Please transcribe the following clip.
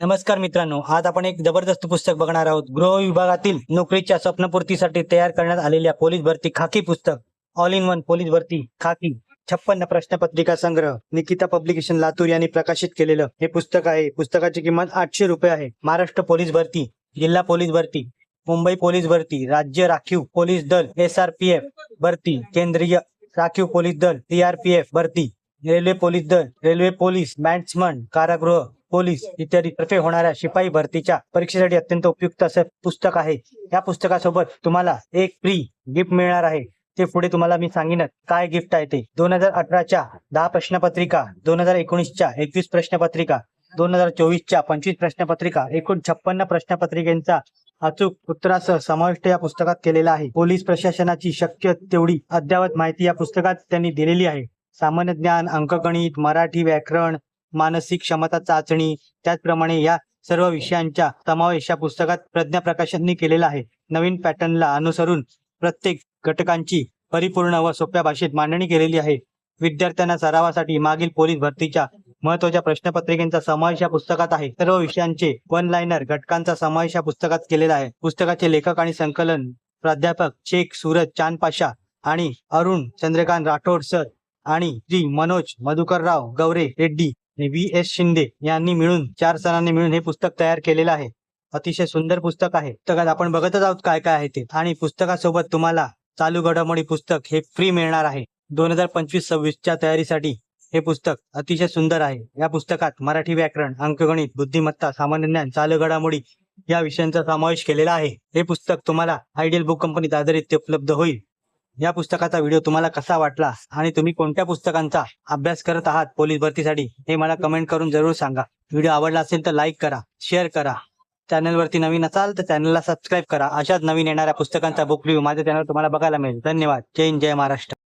नमस्कार मित्रांनो आज आपण एक जबरदस्त पुस्तक बघणार आहोत. गृह विभागातील नोकरीच्या स्वप्नपूर्तीसाठी तयार करण्यात आलेल्या पोलीस भरती खाकी पुस्तक. ऑल इन वन पोलीस भरती खाकी. छप्पन्न प्रश्नपत्रिका संग्रह. निकिता पब्लिकेशन लातूर यांनी प्रकाशित केलेलं हे पुस्तक आहे. पुस्तकाची किंमत आठशे रुपये आहे. महाराष्ट्र पोलीस भरती जिल्हा पोलीस भरती मुंबई पोलीस भरती राज्य राखीव पोलीस दल एस आर पी एफ भरती केंद्रीय राखीव पोलीस दल सीआरपीएफ भरती रेल्वे पोलीस दल रेल्वे पोलीस बॅट्समन कारागृह पोलीस इत्यादी तर्फे होणाऱ्या शिपाई भरतीच्या परीक्षेसाठी अत्यंत उपयुक्त असं पुस्तक आहे. या पुस्तकासोबत तुम्हाला एक फ्री गिफ्ट मिळणार आहे. ते पुढे तुम्हाला मी सांगेनच काय गिफ्ट आहे ते. दोन हजार अठराच्या दहा प्रश्नपत्रिका दोन हजार एकोणीसच्या एकवीस प्रश्नपत्रिका दोन हजार चोवीसच्या पंचवीस प्रश्नपत्रिका एकूण छप्पन्न प्रश्नपत्रिकेचा अचूक उत्तरासह समाविष्ट या पुस्तकात केलेला आहे. पोलीस प्रशासनाची शक्य तेवढी अद्ययावत माहिती या पुस्तकात त्यांनी दिलेली आहे. सामान्य ज्ञान अंकगणित मराठी व्याकरण मानसिक क्षमता चाचणी त्याचप्रमाणे या सर्व विषयांचा समावेश या पुस्तकात प्रज्ञा प्रकाशननी केलेला आहे. नवीन पॅटर्नला अनुसरून प्रत्येक घटकांची परिपूर्ण व सोप्या भाषेत मांडणी केलेली आहे. विद्यार्थ्यांना सरावासाठी मागील पोलीस भरतीच्या महत्त्वाच्या प्रश्नपत्रिकेचा समावेश या पुस्तकात आहे. सर्व विषयांचे वन लाईनर घटकांचा समावेश या पुस्तकात केलेला आहे. पुस्तकाचे लेखक आणि संकलन प्राध्यापक शेख सूरज चांदपाशा आणि अरुण चंद्रकांत राठोड सर आणि श्री मनोज मधुकरराव गवरे रेड्डी व्ही एस शिंदे यांनी मिळून चार सणांनी मिळून हे पुस्तक तयार केलेलं आहे. अतिशय सुंदर पुस्तक आहे. पुस्तकात आपण बघतच आहोत काय काय आहे ते. आणि पुस्तकासोबत तुम्हाला चालू घडामोडी पुस्तक हे फ्री मिळणार आहे. दोन हजार पंचवीस सव्वीसच्या तयारीसाठी हे पुस्तक अतिशय सुंदर आहे. या पुस्तकात मराठी व्याकरण अंकगणित बुद्धिमत्ता सामान्य ज्ञान चालू घडामोडी या विषयांचा समावेश केलेला आहे. हे पुस्तक तुम्हाला आयडियल बुक कंपनीत आधारित उपलब्ध होईल. या पुस्तकाचा व्हिडिओ तुम्हाला कसा वाटला आणि तुम्ही कोणत्या पुस्तकांचा अभ्यास करत आहात पोलीस भरतीसाठी हे मला कमेंट करून जरूर सांगा. व्हिडिओ आवडला असेल तर लाईक करा शेअर करा. चॅनलवरती नवीन असाल तर चॅनलला सबस्क्राईब करा. अशाच नवीन येणाऱ्या पुस्तकांचा बुक रिव्ह्यू माझ्या चॅनल तुम्हाला बघायला मिळेल. धन्यवाद. जय हिंद जय महाराष्ट्र.